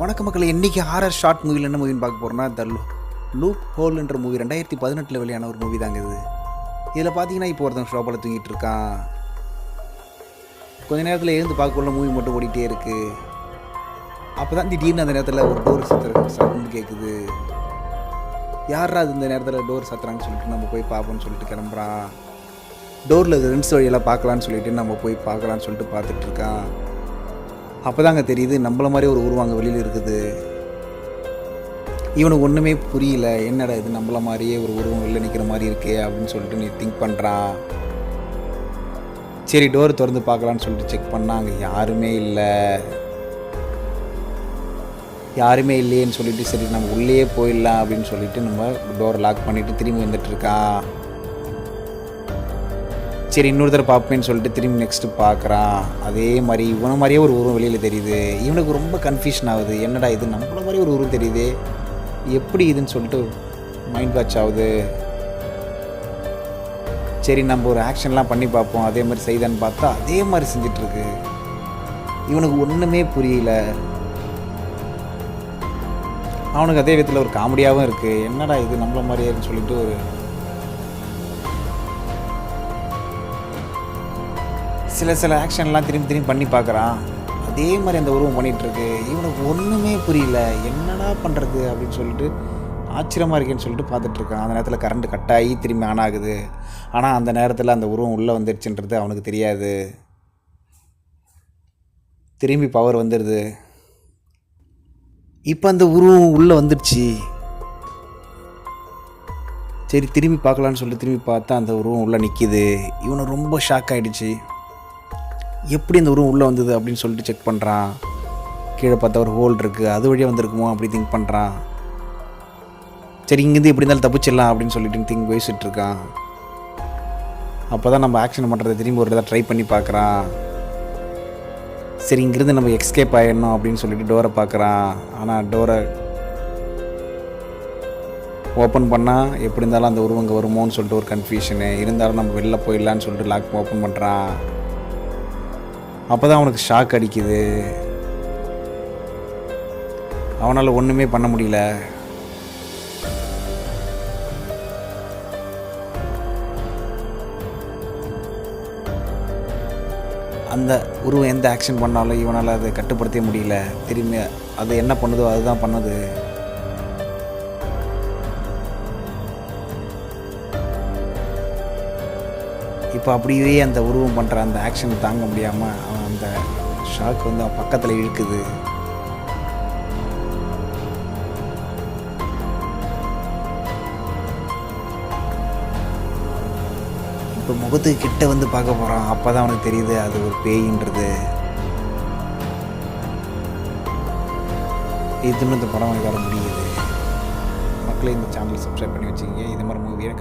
வணக்க மக்கள் இன்றைக்கி ஹாரர் ஷார்ட் மூவியில் என்ன மூவின்னு பார்க்க போகிறோம்னா த லூப் ஹோல்ன்ற மூவி ரெண்டாயிரத்தி பதினெட்டில் வெளியான ஒரு மூவி தாங்க இது. இதில் பார்த்தீங்கன்னா இப்போ ஒருத்தன் ஷோப்பில் தூங்கிட்டு இருக்கான். கொஞ்ச நேரத்தில் எழுந்து பார்க்கக்குள்ள மூவி மட்டும் ஓடிட்டே இருக்குது அப்போ தான் திடீர்னு அந்த நேரத்தில் ஒரு டோர் சத்துற சவுண்டு கேட்குது யாரா அது இந்த நேரத்தில் டோர் சத்துறாங்கன்னு சொல்லிட்டு நம்ம போய் பார்ப்போம்னு சொல்லிட்டு கிளம்புறான். டோரில் ரெண்டு வழியெல்லாம் பார்க்கலான்னு சொல்லிட்டு நம்ம போய் பார்க்கலான்னு சொல்லிட்டு பார்த்துட்ருக்கான் அப்போ தாங்க தெரியுது நம்மள மாதிரி ஒரு உருவாங்க வெளியில் இருக்குது. இவனுக்கு ஒன்றுமே புரியல. என்னடா இது நம்மள மாதிரியே ஒரு உருவம் வெளில நிற்கிற மாதிரி இருக்கே அப்படின்னு சொல்லிட்டு நீ திங்க் பண்ணுறான் சரி டோர் திறந்து பார்க்கலான்னு சொல்லிட்டு செக் பண்ணால் அங்கே யாருமே இல்லை. யாருமே இல்லையேன்னு சொல்லிட்டு சரி நம்ம உள்ளேயே போயிடலாம் அப்படின்னு சொல்லிட்டு நம்ம டோரை லாக் பண்ணிவிட்டு திரும்பி வந்துட்டுருக்கான் சரி இன்னொரு தடவை பார்ப்பேன்னு சொல்லிட்டு திரும்பி நெக்ஸ்ட்டு பார்க்குறான். அதே மாதிரி இவனை மாதிரியே ஒரு உருவம் வெளியில் தெரியுது. இவனுக்கு ரொம்ப கன்ஃபியூஷன் ஆகுது. என்னடா இது? நம்மள மாதிரி ஒரு உருவம் தெரியுது. எப்படி இதுன்னு சொல்லிட்டு மைண்ட் வாட்ச் ஆகுது. சரி நம்ம ஒரு ஆக்ஷன்லாம் பண்ணி பார்ப்போம். அதே மாதிரி செய்தான்னு பார்த்தா அதே மாதிரி செஞ்சிட்ருக்கு. இவனுக்கு ஒன்றுமே புரியல. அவனுக்கு அதே விதத்தில் ஒரு காமெடியாகவும் இருக்குது என்னடா இது? நம்மள மாதிரியேன்னு சொல்லிட்டு ஒரு சில சில ஆக்ஷன்லாம் திரும்பி திரும்பி பண்ணி பார்க்குறான். அதே மாதிரி அந்த உருவம் பண்ணிகிட்ருக்கு இவனுக்கு ஒன்றுமே புரியல. என்னடா பண்ணுறது அப்படின்னு சொல்லிட்டு ஆச்சரியமாக இருக்கேன்னு சொல்லிட்டு பார்த்துட்ருக்கான் அந்த நேரத்தில் கரண்ட் கட் ஆகி திரும்பி ஆன் ஆகுது. ஆனால் அந்த நேரத்தில் அந்த உருவம் உள்ளே வந்துடுச்சுன்றது அவனுக்கு தெரியாது. திரும்பி பவர் வந்துடுது இப்போ அந்த உருவம் உள்ளே வந்துடுச்சு சரி திரும்பி பார்க்கலான்னு சொல்லிட்டு திரும்பி பார்த்தா அந்த உருவம் உள்ளே நிற்கிது இவனை ரொம்ப ஷாக் ஆகிடுச்சு எப்படி அந்த உருவம் உள்ளே வந்தது அப்படின்னு சொல்லிட்டு செக் பண்ணுறான் கீழே பார்த்தா ஒரு ஹோல் இருக்குது அது வழியாக வந்திருக்குமோ அப்படி திங்க் பண்ணுறான் சரி இங்கேருந்து எப்படி இருந்தாலும் தப்பிச்சிடலாம் அப்படின்னு சொல்லிட்டு திங்க் பேசிட்டு இருக்கான். அப்போ தான் நம்ம ஆக்ஷன் பண்ணுறதை திரும்பி ஒரு தடவை ட்ரை பண்ணி பார்க்குறான். சரி இங்கேருந்து நம்ம எக்ஸ்கேப் ஆகிடணும் அப்படின்னு சொல்லிட்டு டோரை பார்க்குறான். ஆனால் டோரை ஓப்பன் பண்ணால் எப்படி இருந்தாலும் அந்த உருவங்க வருமோன்னு சொல்லிட்டு ஒரு கன்ஃபியூஷனு இருந்தாலும் நம்ம வெளில போயிடலான்னு சொல்லிட்டு லாக் ஓப்பன் பண்ணுறான் அப்போ தான் அவனுக்கு ஷாக் அடிக்குது. அவனால் ஒன்றுமே பண்ண முடியல. அந்த உருவம் எந்த ஆக்ஷன் பண்ணாலும் இவனால் அதை கட்டுப்படுத்த முடியல. திரும்பி அது என்ன பண்ணுதோ அதுதான் பண்ணுது. இப்போ அப்படியே அந்த உருவம் பண்ணுற அந்த ஆக்ஷன் தாங்க முடியாமல் அவன் அந்த ஷாக் வந்து அவன் பக்கத்தில் இழுக்குது. இப்போ முகத்துக்கு கிட்ட வந்து பார்க்க போகிறான் அப்போ தான் அவனுக்கு தெரியுது அது ஒரு பேயின்றது. இதுன்னு இந்த படம் வர முடியுது. மக்களே இந்த சேனல் சப்ஸ்கிரைப் பண்ணி வச்சுக்கிங்க. இது மாதிரி மூவியை